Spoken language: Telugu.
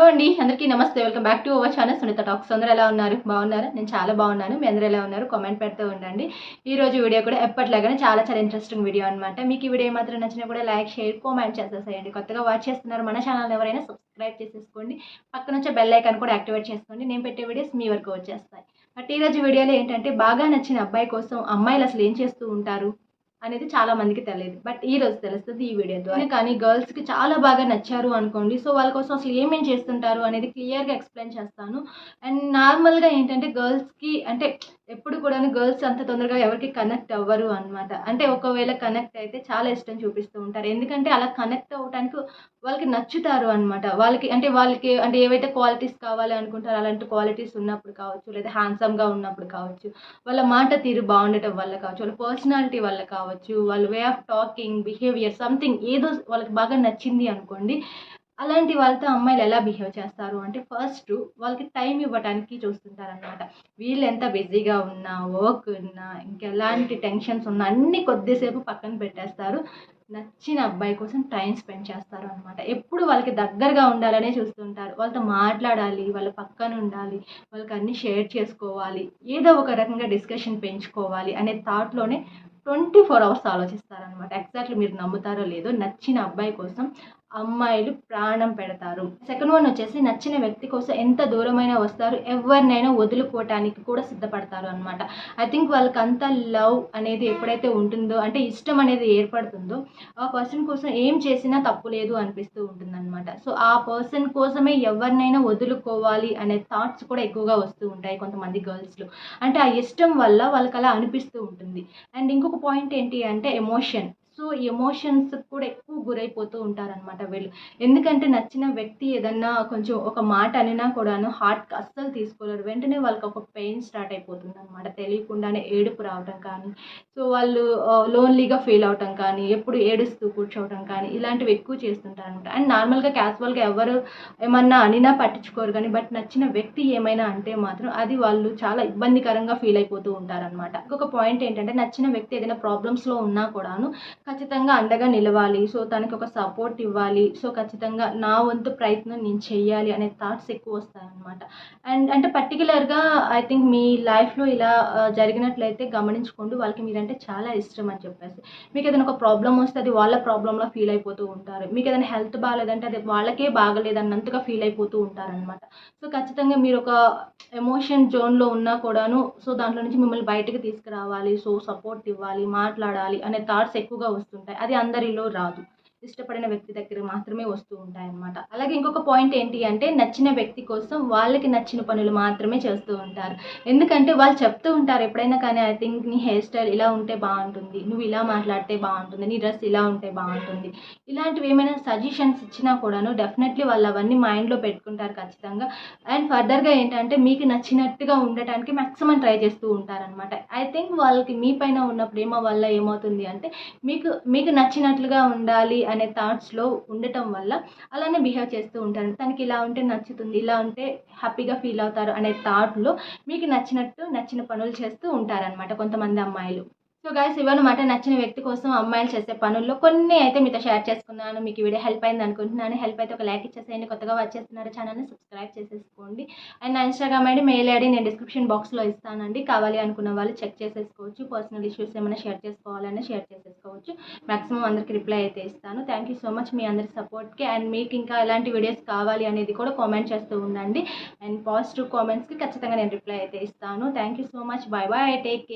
హలో అండి అందరికీ నమస్తే. Welcome back to our channel Sunitha talks అందరూ ఎలా ఉన్నారు? బాగున్నారా? నేను చాలా బాగున్నాను. మీ అందరూ ఎలా ఉన్నారు? కామెంట్ పెడుతూ ఉండండి. ఈ రోజు వీడియో కూడా ఎప్పటిలాగానే చాలా చాలా ఇంట్రెస్టింగ్ వీడియో అనమాట మీకు ఈ వీడియో మాత్రం నచ్చినా కూడా లైక్ షేర్ కామెంట్ చేసేసేయండి. కొత్తగా వాచ్ చేస్తున్నారు మన ఛానల్ ఎవరైనా సబ్స్క్రైబ్ చేసేసుకోండి. పక్కన వచ్చే బెల్ ఐకాన్ కూడా యాక్టివేట్ చేసుకోండి. నేను పెట్టే వీడియోస్ మీ వరకు వచ్చేస్తాయి. బట్ ఈ రోజు వీడియోలో ఏంటంటే బాగా నచ్చిన అబ్బాయి కోసం అమ్మాయిలు అసలు ఏం చేస్తూ ఉంటారు? అనేది చాలా మందికి తెలియదు. బట్ ఈ రోజు తెలుస్తుంది ఈ వీడియో ద్వారా. కానీ గర్ల్స్కి చాలా బాగా నచ్చారు అనుకోండి. సో వాళ్ళ కోసం అసలు ఏమేం చేస్తుంటారు అనేది క్లియర్గా ఎక్స్ప్లెయిన్ చేస్తాను. అండ్ నార్మల్గా ఏంటంటే గర్ల్స్కి అంటే ఎప్పుడు కూడా గర్ల్స్ అంత తొందరగా ఎవరికి కనెక్ట్ అవ్వరు అనమాట అంటే ఒకవేళ కనెక్ట్ అయితే చాలా ఇష్టం చూపిస్తూ ఉంటారు. ఎందుకంటే అలా కనెక్ట్ అవ్వడానికి వాళ్ళకి నచ్చుతారు అనమాట వాళ్ళకి అంటే వాళ్ళకి అంటే ఏవైతే క్వాలిటీస్ కావాలి అనుకుంటారో అలాంటి క్వాలిటీస్ ఉన్నప్పుడు కావచ్చు లేదా హ్యాండ్సమ్గా ఉన్నప్పుడు కావచ్చు వాళ్ళ మాట తీరు బాగుండటం వల్ల కావచ్చు వాళ్ళ పర్సనాలిటీ వల్ల కావచ్చు వాళ్ళ way of talking behaviour something ఏదో వాళ్ళకి బాగా నచ్చింది అనుకోండి అలాంటి వాళ్ళతో అమ్మాయిలు ఎలా బిహేవ్ చేస్తారు అంటే ఫస్ట్ వాళ్ళకి టైం ఇవ్వడానికి చూస్తుంటారనమాట వీళ్ళు ఎంత బిజీగా ఉన్నా వర్క్ ఉన్నా ఇంకెలాంటి టెన్షన్స్ ఉన్నా అన్ని కొద్దిసేపు పక్కన పెట్టేస్తారు. నచ్చిన అబ్బాయి కోసం టైం స్పెండ్ చేస్తారు అనమాట ఎప్పుడు వాళ్ళకి దగ్గరగా ఉండాలనే చూస్తుంటారు. వాళ్ళతో మాట్లాడాలి వాళ్ళ పక్కన ఉండాలి వాళ్ళకి అన్నీ షేర్ చేసుకోవాలి ఏదో ఒక రకంగా డిస్కషన్ పెంచుకోవాలి అనే థాట్లోనే ట్వంటీ ఫోర్ అవర్స్ ఆలోచిస్తారనమాట ఎగ్జాక్ట్లీ మీరు నమ్ముతారో లేదో నచ్చిన అబ్బాయి కోసం అమ్మాయిలు ప్రాణం పెడతారు. సెకండ్ వన్ వచ్చేసి నచ్చిన వ్యక్తి కోసం ఎంత దూరమైనా వస్తారు. ఎవరినైనా వదులుకోవటానికి కూడా సిద్ధపడతారు అనమాట ఐ థింక్ వాళ్ళకి అంత లవ్ అనేది ఎప్పుడైతే ఉంటుందో అంటే ఇష్టం అనేది ఏర్పడుతుందో ఆ పర్సన్ కోసం ఏం చేసినా తప్పు లేదు అనిపిస్తూ ఉంటుందన్నమాట. సో ఆ పర్సన్ కోసమే ఎవరినైనా వదులుకోవాలి అనే థాట్స్ కూడా ఎక్కువగా వస్తూ ఉంటాయి కొంతమంది గర్ల్స్లో అంటే ఆ ఇష్టం వల్ల వాళ్ళకి అలా అనిపిస్తూ ఉంటుంది. అండ్ ఇంకొక పాయింట్ ఏంటి అంటే ఎమోషన్ సో ఎమోషన్స్ కూడా ఎక్కువ గురైపోతూ ఉంటారనమాట వీళ్ళు. ఎందుకంటే నచ్చిన వ్యక్తి ఏదన్నా కొంచెం ఒక మాట అనినా కూడాను హార్ట్కి అస్సలు తీసుకోలేరు. వెంటనే వాళ్ళకి ఒక పెయిన్ స్టార్ట్ అయిపోతుంది అనమాట తెలియకుండానే ఏడుపు రావటం కానీ సో వాళ్ళు లోన్లీగా ఫీల్ అవటం కానీ ఎప్పుడు ఏడుస్తూ కూర్చోవటం కానీ ఇలాంటివి ఎక్కువ చేస్తుంటారు అనమాట అండ్ నార్మల్గా క్యాజువల్గా ఎవరు ఏమన్నా అనినా పట్టించుకోరు కానీ బట్ నచ్చిన వ్యక్తి ఏమైనా అంటే మాత్రం అది వాళ్ళు చాలా ఇబ్బందికరంగా ఫీల్ అయిపోతూ ఉంటారనమాట ఇంకొక పాయింట్ ఏంటంటే నచ్చిన వ్యక్తి ఏదైనా ప్రాబ్లమ్స్లో ఉన్నా కూడాను ఖచ్చితంగా అండగా నిలవాలి. సో తనకి ఒక సపోర్ట్ ఇవ్వాలి. సో ఖచ్చితంగా నా వంతు ప్రయత్నం నేను చెయ్యాలి అనే థాట్స్ ఎక్కువ వస్తాయన్నమాట. అండ్ అంటే పర్టికులర్గా ఐ థింక్ మీ లైఫ్లో ఇలా జరిగినట్లయితే గమనించుకోండి. వాళ్ళకి మీరంటే చాలా ఇష్టం అని చెప్పేసి. మీకు ఏదైనా ఒక ప్రాబ్లం వస్తే అది వాళ్ళ ప్రాబ్లంలో ఫీల్ అయిపోతూ ఉంటారు. మీకు ఏదైనా హెల్త్ బాగాలేదంటే అది వాళ్ళకే బాగలేదన్నంతగా ఫీల్ అయిపోతూ ఉంటారనమాట సో ఖచ్చితంగా మీరు ఒక ఎమోషన్ జోన్లో ఉన్నా కూడాను సో దాంట్లో నుంచి మిమ్మల్ని బయటకు తీసుకురావాలి. సో సపోర్ట్ ఇవ్వాలి మాట్లాడాలి అనే థాట్స్ ఎక్కువగా వస్తుంటాయి. అది అందరిలో రాదు. ఇష్టపడిన వ్యక్తి దగ్గర మాత్రమే వస్తూ ఉంటాయి అన్నమాట అలాగే ఇంకొక పాయింట్ ఏంటి అంటే నచ్చిన వ్యక్తి కోసం వాళ్ళకి నచ్చిన పనులు మాత్రమే చేస్తూ ఉంటారు. ఎందుకంటే వాళ్ళు చెప్తూ ఉంటారు ఎప్పుడైనా కానీ ఐ థింక్ నీ హెయిర్ స్టైల్ ఇలా ఉంటే బాగుంటుంది నువ్వు ఇలా మాట్లాడితే బాగుంటుంది నీ డ్రెస్ ఇలా ఉంటే బాగుంటుంది. ఇలాంటివి ఏమైనా సజెషన్స్ ఇచ్చినా కూడాను డెఫినెట్లీ వాళ్ళు అవన్నీ మైండ్లో పెట్టుకుంటారు ఖచ్చితంగా. అండ్ ఫర్దర్గా ఏంటంటే మీకు నచ్చినట్టుగా ఉండటానికి మ్యాక్సిమం ట్రై చేస్తూ ఉంటారనమాట ఐ థింక్ వాళ్ళకి మీ పైన ఉన్న ప్రేమ వల్ల ఏమవుతుంది అంటే మీకు మీకు నచ్చినట్లుగా ఉండాలి అనే థాట్స్లో ఉండటం వల్ల అలానే బిహేవ్ చేస్తూ ఉంటారు. తనకి ఇలా ఉంటే నచ్చుతుంది ఇలా ఉంటే హ్యాపీగా ఫీల్ అవుతారు అనే థాట్లో మీకు నచ్చినట్టు నచ్చిన పనులు చేస్తూ ఉంటారనమాట కొంతమంది అమ్మాయిలు. సో గాయస్ ఇవన్నమాట నచ్చిన వ్యక్తి కోసం అమ్మాయిలు చేసే పనుల్లో కొన్ని అయితే మీతో షేర్ చేసుకున్నాను. మీకు వీడియో హెల్ప్ అయింది అనుకుంటున్నాను. హెల్ప్ అయితే ఒక లైక్ ఇచ్చేసేయండి. కొత్తగా వచ్చేస్తున్నారు ఛానల్ని సబ్స్క్రైబ్ చేసేసుకోండి. అండ్ నా ఇన్స్టాగ్రామ్ ఐడి మెయిల్ ఐడి నేను డిస్క్రిప్షన్ బాక్స్లో ఇస్తానండి. కావాలి అనుకున్న వాళ్ళు చెక్ చేసేసుకోవచ్చు. పర్సనల్ ఇష్యూస్ ఏమైనా షేర్ చేసుకోవాలన్నా షేర్ చేసేసుకోవచ్చు. మాక్సిమం అందరికి రిప్లై అయితే ఇస్తాను. థ్యాంక్ యూ సో మచ్ మీ అందరి సపోర్ట్కి అండ్ మీకు ఇంకా ఎలాంటి వీడియోస్ కావాలి అనేది కూడా కామెంట్ చేస్తూ ఉండండి. అండ్ పాజిటివ్ కామెంట్స్కి ఖచ్చితంగా నేను రిప్లై అయితే ఇస్తాను. Thank you so much bye bye take care